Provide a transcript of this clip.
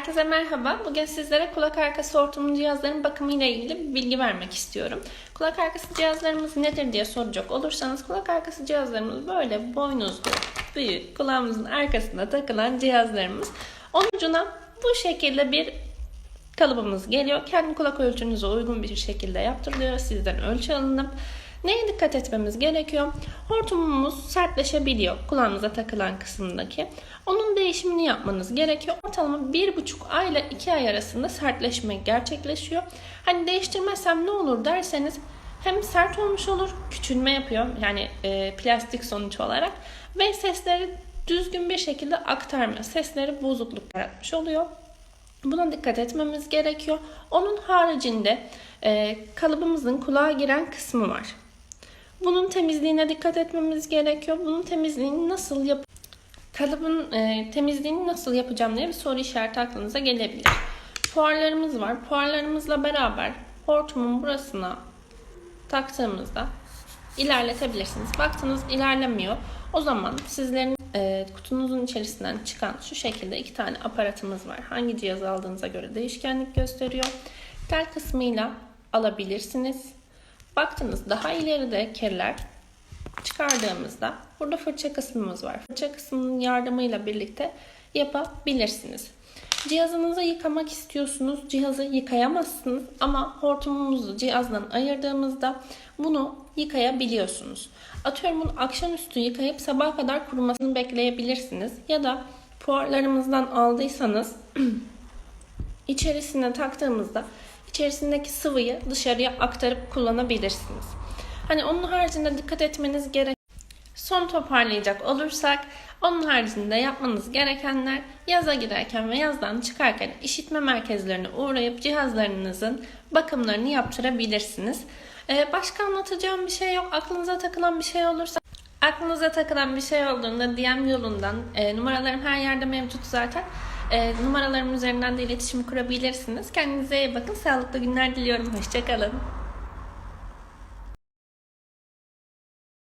Herkese merhaba. Bugün sizlere kulak arkası hortumlu cihazların bakımı ile ilgili bir bilgi vermek istiyorum. Kulak arkası cihazlarımız nedir diye soracak olursanız kulak arkası cihazlarımız böyle boynuzlu, büyük, kulağımızın arkasında takılan cihazlarımız. Onun ucuna bu şekilde bir kalıbımız geliyor. Kendi kulak ölçünüze uygun bir şekilde yaptırılıyor. Sizden ölçü alınıp Neye dikkat etmemiz gerekiyor? Hortumumuz sertleşebiliyor kulağımıza takılan kısımdaki. Onun değişimini yapmanız gerekiyor. Ortalama 1,5 ay ile 2 ay arasında sertleşme gerçekleşiyor. Hani değiştirmezsem ne olur derseniz hem sert olmuş olur, küçülme yapıyor. Yani e, plastik sonuç olarak ve sesleri düzgün bir şekilde aktarmıyor. Sesleri bozukluk yaratmış oluyor. Buna dikkat etmemiz gerekiyor. Onun haricinde e, kalıbımızın kulağa giren kısmı var. Bunun temizliğine dikkat etmemiz gerekiyor. Bunun temizliğini nasıl yap kalıbın e, temizliğini nasıl yapacağım diye bir soru işareti aklınıza gelebilir. Puarlarımız var. Puarlarımızla beraber hortumun burasına taktığımızda ilerletebilirsiniz. Baktınız ilerlemiyor. O zaman sizlerin e, kutunuzun içerisinden çıkan şu şekilde iki tane aparatımız var. Hangi cihaz aldığınıza göre değişkenlik gösteriyor. Tel kısmıyla alabilirsiniz. Baktınız daha ileride kirler çıkardığımızda burada fırça kısmımız var. Fırça kısmının yardımıyla birlikte yapabilirsiniz. Cihazınızı yıkamak istiyorsunuz. Cihazı yıkayamazsınız ama hortumumuzu cihazdan ayırdığımızda bunu yıkayabiliyorsunuz. Atıyorum bunu akşamüstü yıkayıp sabaha kadar kurumasını bekleyebilirsiniz. Ya da puarlarımızdan aldıysanız içerisine taktığımızda içerisindeki sıvıyı dışarıya aktarıp kullanabilirsiniz. Hani onun haricinde dikkat etmeniz gerek. Son toparlayacak olursak onun haricinde yapmanız gerekenler yaza girerken ve yazdan çıkarken işitme merkezlerine uğrayıp cihazlarınızın bakımlarını yaptırabilirsiniz. Ee, başka anlatacağım bir şey yok. Aklınıza takılan bir şey olursa aklınıza takılan bir şey olduğunda DM yolundan e, numaralarım her yerde mevcut zaten. E, numaralarım üzerinden de iletişim kurabilirsiniz. Kendinize iyi bakın. Sağlıklı günler diliyorum. Hoşçakalın.